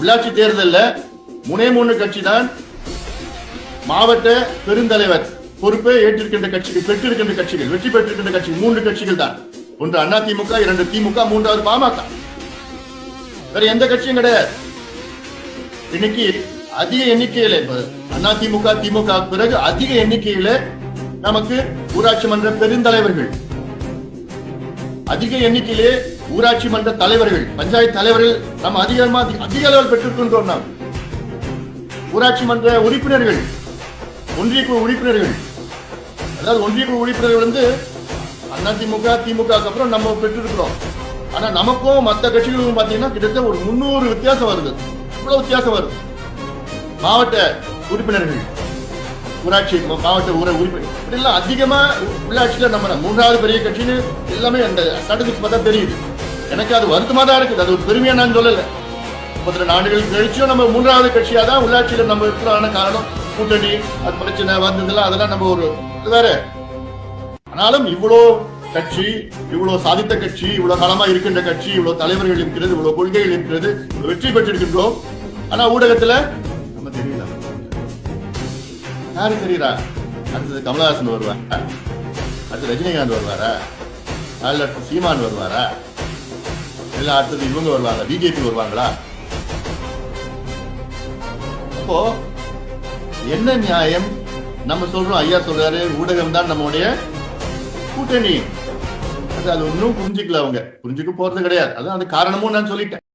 உள்ளாட்சி தேர்தல்ல முனே மூணு கட்சி தான் மாவட்ட பெருந்தலைவர் பொறுப்பை ஏற்றிருக்கின்ற கட்சிகள் பெற்றிருக்கின்ற கட்சிகள் வெற்றி பெற்றிருக்கின்ற கட்சி மூன்று கட்சிகள் தான். ஒன்று அண்ணா திமுக இரண்டு திமுக மூன்றாவது பாமக. வேற எந்த கட்சியும் கிடையாது. இன்னைக்கு அதிக எண்ணிக்கையில அண்ணா திமுக திமுக பிறகு அதிக எண்ணிக்கையில நமக்கு ஊராட்சி மன்ற பெருந்தலைவர்கள். அதிக எண்ணிக்கையிலே ஊராட்சி மன்ற தலைவர்கள் பஞ்சாயத்து தலைவர்கள் நம்ம அதிகமா அதிக அளவில் பெற்றிருக்கின்றோம் நாம். ஊராட்சி மன்ற உறுப்பினர்கள் ஒன்றிய குழு உறுப்பினர்கள். அதாவது ஒன்றிய குழு உறுப்பினர்கள் வந்து அதிமுக திமுக அப்புறம் நம்ம பெற்றிருக்கிறோம். ஆனா நமக்கும் மற்ற கட்சிகளுக்கும் பாத்தீங்கன்னா கிட்டத்தட்ட ஒரு முன்னூறு வித்தியாசம் வருது. இவ்வளவு வித்தியாசம் வருது. மாவட்ட உறுப்பினர்கள். ஊராட்சி மாவட்ட ஊரை உரிமை இப்படி அதிகமா உள்ளாட்சியில நம்ம மூன்றாவது பெரிய கட்சின்னு எல்லாமே அந்த ஸ்டாட்டிஸ்டிக்ஸ் பார்த்தா தெரியுது. எனக்கு அது வருத்தமா தான் இருக்குது. அது ஒரு பெருமையா நான் சொல்லலை. முப்பத்தி ரெண்டு ஆண்டுகள் கழிச்சும் நம்ம மூன்றாவது கட்சியாக தான் உள்ளாட்சியில நம்ம இருக்கிறான காரணம். கூட்டணி அது பிரச்சனை வந்ததெல்லாம் அதெல்லாம் நம்ம ஒரு வேற. ஆனாலும் இவ்வளோ கட்சி இவ்வளவு சாதித்த கட்சி இவ்வளவு காலமா இருக்கின்ற கட்சி இவ்வளவு தலைவர்கள் இருக்கிறது இவ்வளவு கொள்கைகள் இருக்கிறது வெற்றி பெற்றிருக்கின்றோம். ஆனா ஊடகத்துல யாரு தெரியுறா? அடுத்தது கமலஹாசன் வருவார் அடுத்து ரஜினிகாந்த் வருவாரா? அதில் அடுத்து சீமான் வருவாரா? இல்ல அடுத்தது இவங்க வருவாங்க பிஜேபி வருவாங்களா? அப்போ என்ன நியாயம்? நம்ம சொல்றோம் ஐயா சொல்றாரு ஊடகம் தான் நம்முடைய கூட்டணி. அது அது ஒன்றும் புரிஞ்சுக்கல அவங்க. புரிஞ்சுக்க போறது கிடையாது. அதான் அந்த காரணமும் நான் சொல்லிட்டேன்.